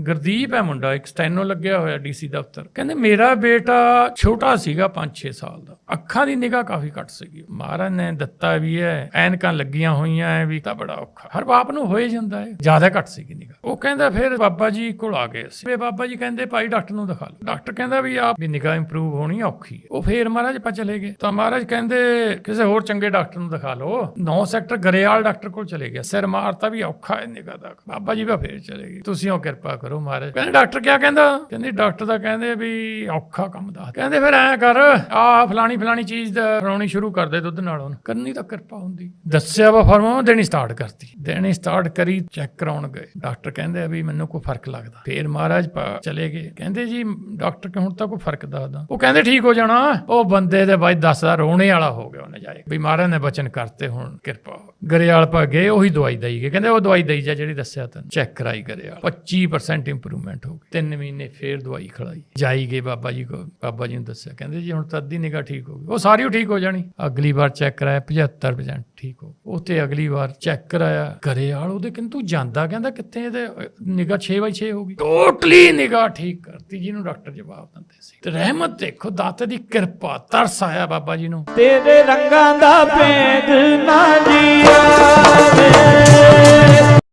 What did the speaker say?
ਗੁਰਦੀਪ ਹੈ ਮੁੰਡਾ, ਇੱਕ ਸਟੈਨੋ ਲੱਗਿਆ ਹੋਇਆ ਡੀਸੀ ਦਫ਼ਤਰ। ਕਹਿੰਦੇ, ਮੇਰਾ ਬੇਟਾ ਛੋਟਾ ਸੀਗਾ 5-6 ਸਾਲ ਦਾ। ਅੱਖਾਂ ਦੀ ਨਿਗਾਹ ਕਾਫੀ ਘੱਟ ਸੀਗੀ। ਮਹਾਰਾਜ ਨੇ ਦਿੱਤਾ ਵੀ ਹੈ, ਐਨਕਾਂ ਲੱਗੀਆਂ ਹੋਈਆਂ, ਐ ਵੀ ਤਾਂ ਬੜਾ ਔਖਾ। ਹਰ ਬਾਪ ਨੂੰ ਹੋਏ ਜਾਂਦਾ ਹੈ, ਜ਼ਿਆਦਾ ਘੱਟ ਸੀਗੀ ਨਿਗਾਹ। ਉਹ ਕਹਿੰਦਾ, ਫਿਰ ਬਾਬਾ ਜੀ ਕੋਲ ਆ ਗਏ ਅਸੀਂ। ਬਾਬਾ ਜੀ ਕਹਿੰਦੇ, ਭਾਈ, ਡਾਕਟਰ ਨੂੰ ਦਿਖਾ ਲਓ। ਡਾਕਟਰ ਕਹਿੰਦਾ ਵੀ, ਆਪ ਵੀ ਨਿਗਾਹ ਇੰਪਰੂਵ ਹੋਣੀ ਔਖੀ ਉਹ ਫੇਰ ਮਹਾਰਾਜ ਪਾ ਚਲੇ ਗਏ। ਤਾਂ ਮਹਾਰਾਜ ਕਹਿੰਦੇ, ਕਿਸੇ ਹੋਰ ਚੰਗੇ ਡਾਕਟਰ ਨੂੰ ਦਿਖਾ ਲਓ। 9 ਸੈਕਟਰ ਗਰੇਵਾਲ ਡਾਕਟਰ ਕੋਲ ਚਲੇ ਗਿਆ। ਸਿਰ ਮਾਰਤਾ ਵੀ ਔਖਾ ਹੈ ਨਿਗਾਹ ਦਾ। ਬਾਬਾ ਜੀ ਵਾ ਫੇਰ ਚਲੇ ਗਏ। ਤੁਸੀਂ ਉਹ ਕਿਰਪਾ ਕਰੋ ਮਹਾਰਾਜ ਕਹਿੰਦੇ ਡਾਕਟਰ ਕਿਆ ਕਹਿੰਦਾ? ਕਹਿੰਦੇ ਡਾਕਟਰ ਦਾ ਕਹਿੰਦੇ ਵੀ ਔਖਾ ਕੰਮ ਦਾ ਕਹਿੰਦੇ ਫਿਰ ਐ ਕਰ, ਆ ਫਲਾਣੀ ਫਲਾਣੀ ਚੀਜ਼ ਦਾ ਫੜਾਉਣੀ ਸ਼ੁਰੂ ਕਰ ਦੇ ਦੁੱਧ ਨਾਲ ਉਹਨੂੰ। ਕਰਨੀ ਤਾਂ ਕਿਰਪਾ ਹੁੰਦੀ। ਦੱਸਿਆ ਵਾ ਫਰਮਾਉ ਦੇਣੀ ਸਟਾਰਟ ਕਰਤੀ। ਦੇਣੀ ਸਟਾਰਟ ਕਰੀ ਚੈੱਕ ਕਰਾਉਣ ਗਏ। ਡਾਕਟਰ ਕਹਿੰਦੇ ਆ ਵੀ ਮੈਨੂੰ ਕੋਈ ਫ਼ਰਕ ਲੱਗਦਾ। ਫੇਰ ਮਹਾਰਾਜ ਚਲੇ ਗਏ। ਕਹਿੰਦੇ ਜੀ, ਡਾਕਟਰ ਕਿ ਹੁਣ ਤਾਂ ਕੋਈ ਫ਼ਰਕ ਦੱਸਦਾ? ਉਹ ਕਹਿੰਦੇ ਠੀਕ ਹੋ ਜਾਣਾ। ਉਹ ਬੰਦੇ ਦੇ ਬਾਈ ਦੱਸਦਾ ਰੋਣੇ ਵਾਲਾ ਹੋ ਗਿਆ ਉਹਨੇ ਜਾਏ। ਵੀ ਮਹਾਰਾਜ ਨੇ ਬਚਨ ਕਰਤੇ ਹੁਣ, ਕਿਰਪਾ। ਗਰੇਵਾਲ ਪਾ ਗਏ, ਉਹੀ ਦਵਾਈ ਦਈ ਗਏ। ਕਹਿੰਦੇ ਉਹ ਦਵਾਈ ਦਈ ਜਾ ਜਿਹੜੀ ਦੱਸਿਆ ਤੈਨੂੰ। ਚੈੱਕ ਕਰਾਈ ਗਰੇਵਾਲ। 25% ਇੰਪਰੂਵਮੈਂਟ ਹੋ ਗਈ। ਤਿੰਨ ਮਹੀਨੇ ਫੇਰ ਦਵਾਈ ਖੜਾਈ ਜਾਈ ਗਏ ਬਾਬਾ ਜੀ ਕੋ, ਬਾਬਾ ਜੀ ਨੂੰ ਦੱਸਿਆ, ਕਹਿੰਦੇ ਜੀ ਹੁਣ ਤਾਂ ਅੱਧੀ ਨਿਗਾਹ ਠੀਕ ਹੋ ਗਈ। ਉਹ ਸਾਰੀ ਠੀਕ ਹੋ ਜਾਣੀ। ਅਗਲੀ ਵਾਰ ਚੈੱਕ ਕਰਾਇਆ 75% ਠੀਕ ਹੋ ਉਹ ਤੇ ਅਗਲੀ ਵਾਰ ਚੈੱਕ ਕਰਾਇਆ। ਗਰੇਵਾਲ ਉਹਦੇ ਕਹਿੰਦੇ ਤੂੰ ਜਾਂਦਾ, ਕਹਿੰਦਾ ਕਿੱਥੇ ਇਹਦੇ ਨਿਗਾਹ 6/6 ਹੋ ਗਈ। ਟੋਟਲੀ ਨਿਗਾਹ ਠੀਕ ਕਰਤੀ ਜਿਹਨੂੰ ਡਾਕਟਰ ਜਵਾਬ ਦਿੰਦੇ ਸੀ। ਤੇ ਰਹਿਮਤ ਦੇਖੋ, ਦਾਤੇ ਦੀ ਕਿਰਪਾ, ਤਰਸ ਆਇਆ ਬਾਬਾ ਜੀ ਨੂੰ। ਤੇਰੇ ਰੰਗਾਂ ਦਾ ਭੇਦ ਨਾ ਜੀਆਵੇ